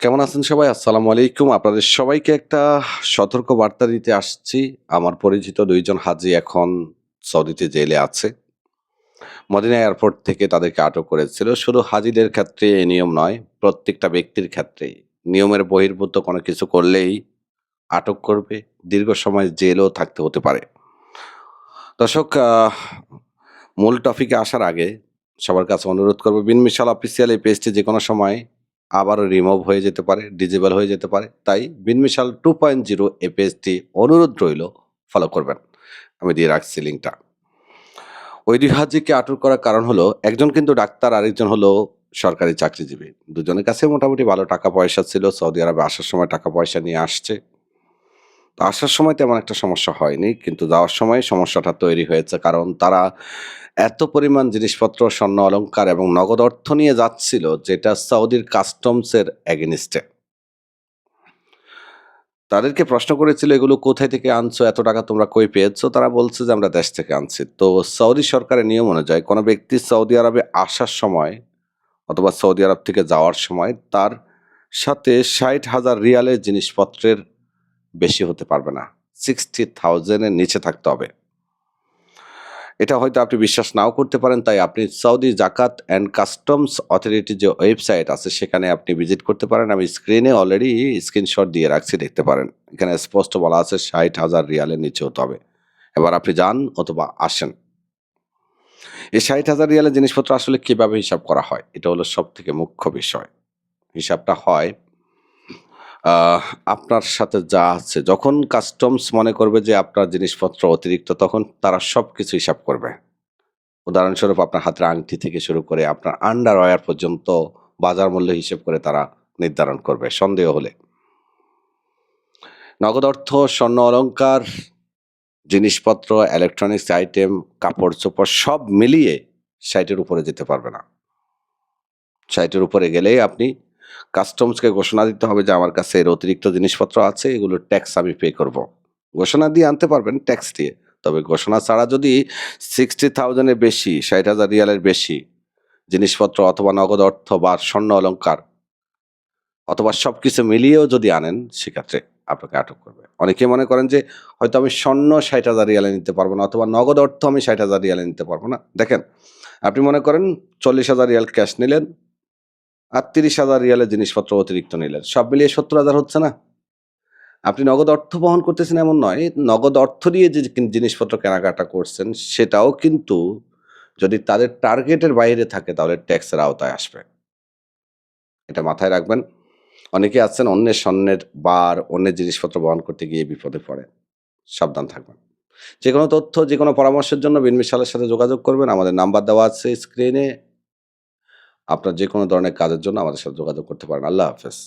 কেমন আছেন সবাই? আসসালামু আলাইকুম। আপনাদের সবাইকে একটা সতর্ক বার্তা দিতে আসছি। আমার পরিচিত দুইজন হাজি এখন সৌদিতে জেলে আছে। মদিনা এয়ারপোর্ট থেকে তাদেরকে আটক করেছিল। শুধু হাজিদের ক্ষেত্রে এই নিয়ম নয়, প্রত্যেকটা ব্যক্তির ক্ষেত্রেই নিয়মের বহির্ভূত কোনো কিছু করলেই আটক করবে। দীর্ঘ সময় জেলও থাকতে হতে পারে। দর্শক মূল টপিকে আসার আগে সবার কাছে অনুরোধ করব বিন মিশাল অফিসিয়াল এই পেজটি যে কোনো সময় আবারও রিমুভ হয়ে যেতে পারে, ডিজেবল হয়ে যেতে পারে। তাই বিনমিশাল টু পয়েন্ট জিরো পেজটি অনুরোধ রইল ফলো করবেন। আমি দিয়ে রাখছি লিঙ্কটা। ওই দুই হাজিকে আটক করার কারণ হলো, একজন কিন্তু ডাক্তার, আরেকজন হলো সরকারি চাকরিজীবী। দুজনের কাছে মোটামুটি ভালো টাকা পয়সা ছিল, সৌদি আরবে আসার সময় টাকা পয়সা নিয়ে আসছে। তো আসার সময় তেমন একটা সমস্যা হয়নি, কিন্তু যাওয়ার সময় সমস্যাটা তৈরি হয়েছে। কারণ তারা এত পরিমাণ জিনিসপত্র, স্বর্ণ অলংকার এবং নগদ অর্থ নিয়ে যাচ্ছিল, যেটা সৌদির কাস্টমসের এগেনিস্টে। তাদেরকে প্রশ্ন করেছিল, এগুলো কোথায় থেকে আনছো? এত টাকা তোমরা কই পেয়েছ? তারা বলছে যে, আমরা দেশ থেকে আনছি। তো সৌদি সরকারের নিয়ম অনুযায়ী কোনো ব্যক্তি সৌদি আরবে আসার সময় অথবা সৌদি আরব থেকে যাওয়ার সময় তার সাথে ষাট হাজার রিয়ালের জিনিসপত্রের বেশি হতে পারবে না। সিক্সটি থাউজেন্ডের নিচে থাকতে হবে। এটা হয়তো আপনি বিশ্বাস নাও করতে পারেন, তাই আপনি Saudi Zakat and customs authority যে ওয়েবসাইট আছে, সেখানে আপনি ভিজিট করতে পারেন। আমি স্ক্রিনে অলরেডি স্ক্রিনশট দিয়ে রাখছি, দেখতে পারেন। এখানে স্পষ্ট বলা আছে ষাট হাজার রিয়ালের নিচে হতে হবে। এবার আপনি যান অথবা আসেন। এই ষাট হাজার রিয়ালের জিনিসপত্র আসলে কীভাবে হিসাব করা হয়? এটা হলো সব থেকে মুখ্য বিষয়। হিসাবটা হয় আপনার সাথে যা আছে, যখন কাস্টমস মনে করবে যে আপনার জিনিসপত্র অতিরিক্ত, তখন তারা সব কিছু হিসাব করবে। উদাহরণস্বরূপ আপনার হাতের আংটি থেকে শুরু করে আপনার আন্ডার আন্ডারওয়্যার পর্যন্ত বাজার মূল্য হিসেব করে তারা নির্ধারণ করবে, সন্দেহ হলে। নগদ অর্থ, স্বর্ণ অলঙ্কার জিনিসপত্র ইলেকট্রনিক্স আইটেম কাপড়, চোপড়, সব মিলিয়ে সাইটের উপরে যেতে পারবে না। সাইটের উপরে গেলেই আপনি কাস্টমসকে ঘোষণা দিতে হবে যে আমার কাছে এর অতিরিক্ত জিনিসপত্র আছে, এগুলো ট্যাক্স আমি পে করব। ঘোষণা দিয়ে আনতে পারবেন ট্যাক্স দিয়ে। তবে ঘোষণা ছাড়া যদি সিক্সটি থাউজেন্ডের বেশি, ষাট হাজার রিয়ালের বেশি জিনিসপত্র অথবা নগদ অর্থ বা স্বর্ণ অলঙ্কার অথবা সব কিছু মিলিয়েও যদি আনেন, সেক্ষেত্রে আপনাকে আটক করবে। অনেকে মনে করেন যে হয়তো আমি স্বর্ণ ষাট হাজার রিয়ালে নিতে পারব না অথবা নগদ অর্থ আমি ষাট হাজার রিয়ালে নিতে পারব না। দেখেন, আপনি মনে করেন চল্লিশ হাজার রিয়াল ক্যাশ নিলেন আর তিরিশ হাজার রিয়ালের জিনিসপত্র অতিরিক্ত নিলেন। সব মিলিয়ে সত্তর হাজার হচ্ছে না? আপনি নগদ অর্থ বহন করতেছেন এমন নয়, নগদ অর্থ দিয়ে যে জিনিসপত্র কেনাকাটা করছেন, সেটাও কিন্তু যদি তাদের টার্গেটের বাইরে থাকে, তাহলে ট্যাক্সের আওতায় আসবে। এটা মাথায় রাখবেন। অনেকে আছেন অন্যের স্বর্ণের বার, অন্যের জিনিসপত্র বহন করতে গিয়ে বিপদে পড়ে। সাবধান থাকবেন। যে কোনো তথ্য, যে কোনো পরামর্শের জন্য বিনমিশালের সাথে যোগাযোগ করবেন। আমাদের নাম্বার দেওয়া আছে স্ক্রিনে। আপনার যে কোনো ধরনের কাজের জন্য আমাদের সাথে যোগাযোগ করতে পারেন। আল্লাহ হাফেজ।